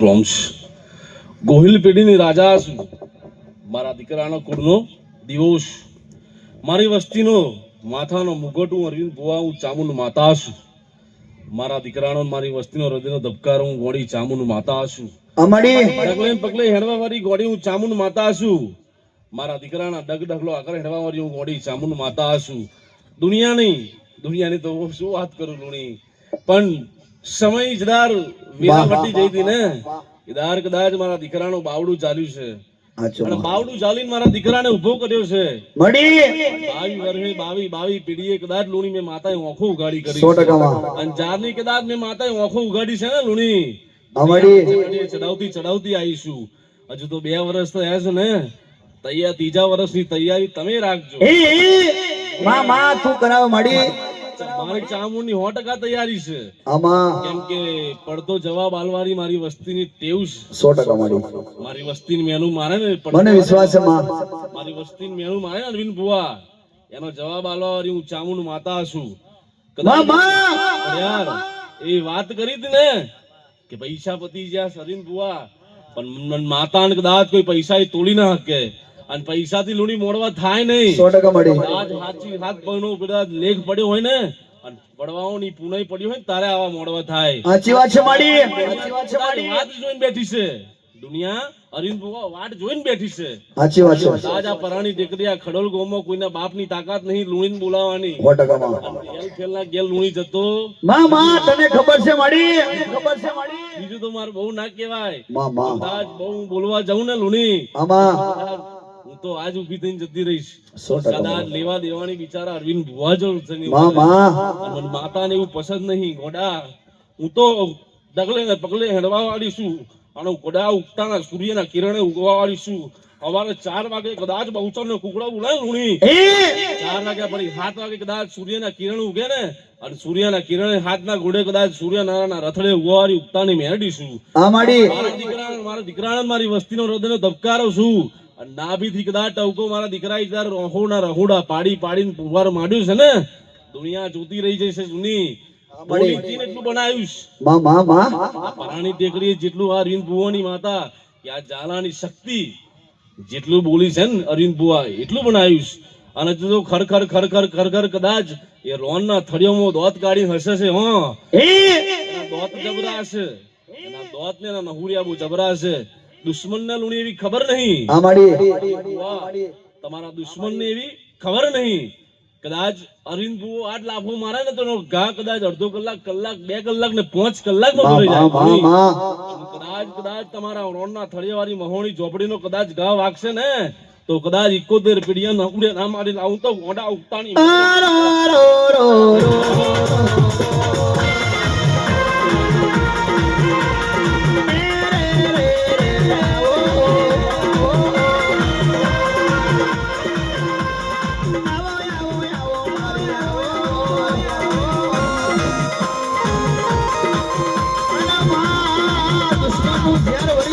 પ્રોમ્સ ગોહિલ પેઢીની રાજા છું મારા દીકરાનો કુળનો દિવોશ. મારી વસ્તીનો માથાનો મુગટ હું અરવિંદ ભુવા હું ચામુંડ માતા છું. મારા દીકરાનો મારી વસ્તીનો હૃદયનો ધબકાર હું ગોળી ચામુંડ માતા છું. પગલે હેડવા વાળી ગોળી હું ચામુંડ માતા છું. મારા દીકરાના ડગ ડગલો આગળ હેડવા વાળી હું ગોળી ચામુંડ માતા છું. દુનિયા નહીં દુનિયાની તો શું વાત કરું લુણી? પણ સમય ઇજદાર વેલા વટી જઈ હતી ને. ઇદાર કદાચ મારા દીકરાનું બાવડું ચાલ્યું છે. અને બાવડું ચાલીને મારા દીકરાને ઊભો કર્યો છે. બાવી વર્ષે બાવી બાવી પેઢીએ કદાચ લુણી મેં માતાએ ઓખો ઉગાડી કરી અને જારની કદાચ મેં માતાએ ઓખો ઉગાડી છે ને લુણી. ચડાવતી ચડાવતી આવીશું હજુ તો બે વર્ષ થયા છે ને. તૈયાર ત્રીજા વર્ષની તૈયારી તમે રાખજો. માં માં તું કરાવ મળી મારી ચામુંડની સો ટકા તૈયારી છે? આમાં કેમ કે પડતો જવાબ આલવાની મારી વસ્તીની ટેવ છે. સો ટકા મળી મારી વસ્તીની મેનું મારે ને મને વિશ્વાસ છે મારી વસ્તીની મેનું મારે ને અરવિંદ ભુવા. એનો જવાબ આલવા હું ચામુંડ માતા છું. યાર એ વાત કરી હતી ને કે પૈસા પતી જ્યાં સરીન ભુવા પણ માતા કદાચ કોઈ પૈસા તોડી ના શકે અને પૈસાથી લૂણી મોડવા થાય નહીં. સો ટકા મળી. હાચી હાથ પગનો કદાચ લેખ પડ્યો હોય ને અને પડવાઓની પુનાઈ પડી હોય ને તારે આવા મોડવા થાય. સાચી વાત છે માડી. સાચી વાત છે માડી. વાત જોઈને બેઠી છે. દુનિયા અરવિંદ બુઆ વાટ જોઈને બેઠી છે. સાચી વાત છે. કદાચ આ પરાણી દીકરી આ ખડોલ ગોમાં કોઈના બાપની તાકાત નહીં લૂણીને બોલાવાની. સો ગેલ ખેલના ગેલ લૂણી જતો. માં માં તને ખબર છે માડી? ખબર છે માડી? બીજું તો મારે બહુ ના કહેવાય. માં બહુ બોલવા જવું ને લુણી. આમાં હું તો આજ ઊભી થઈને જતી રહીશ. સદા લેવા દેવાની બિચારા અરવિંદ ભુવા જરૂર છે માતાને એવું પસંદ નહીં. ગોડા હું તો ડગલે ને પગલે હેડવા વાળી છું. અને ગોડા ઉગતાના સૂર્યના કિરણે ઉગવા વાળી છું. સવારે ચાર વાગે કદાચ બહુચર ને કુકડા ઉડાય લુણી. ચાર વાગ્યા પછી સાત વાગે કદાચ સૂર્યના કિરણ ઉગે ને અને સૂર્યના કિરણે હાથના ગોડે કદાચ સૂર્યનારાયણના રથડે ઉગવારી ઉગતાની મેળડીશું મારા દીકરા મારા દીકરાને મારી વસ્તીનો હૃદયનો ધબકારો છું. નાભીથી કદાચ ટવકો મારા દીકરા તાર રહોડા રહોડા પાડી પાડીને પુવાર માંડ્યું છે ને? દુનિયા જોતી રહી જશે જૂની. એટલું બનાવ્યું છે. માં માં માં. આ પરાણી ટેકરીએ જેટલું આ અરવિંદ ભુવાની માતા કે આ જાલાની શક્તિ જેટલું બોલી છે ને અરવિંદ ભુવા એટલું બનાવ્યું છે. અને તો ખરખર ખરખર ખરખર કદાચ એ રોનના થળિયોમાં દોત કાઢી હસે છે હો. દોત જબરા છે. એના દોત ને એના નહુરિયા બહુ જબરા છે. દુશ્મન ને લુણી એવી ખબર નહીં. તમારા દુશ્મન ને એવી ખબર નહીં. કદાચ અરવિંદ ભુવો આટ લાફો મારે ને તો ઘા કદાચ અડધો કલાક કલાક બે કલાક ને પાંચ કલાકમાં જાય. કદાચ કદાચ તમારા રોણના થળિયાવાળી મહોણી ઝોપડીનો કદાચ ઘા વાગશે ને તો કદાચ ઇકોતેર પીડિયા ના ઉડે ના મારી લાવું તો ઓડા ઉગતાની. Claro,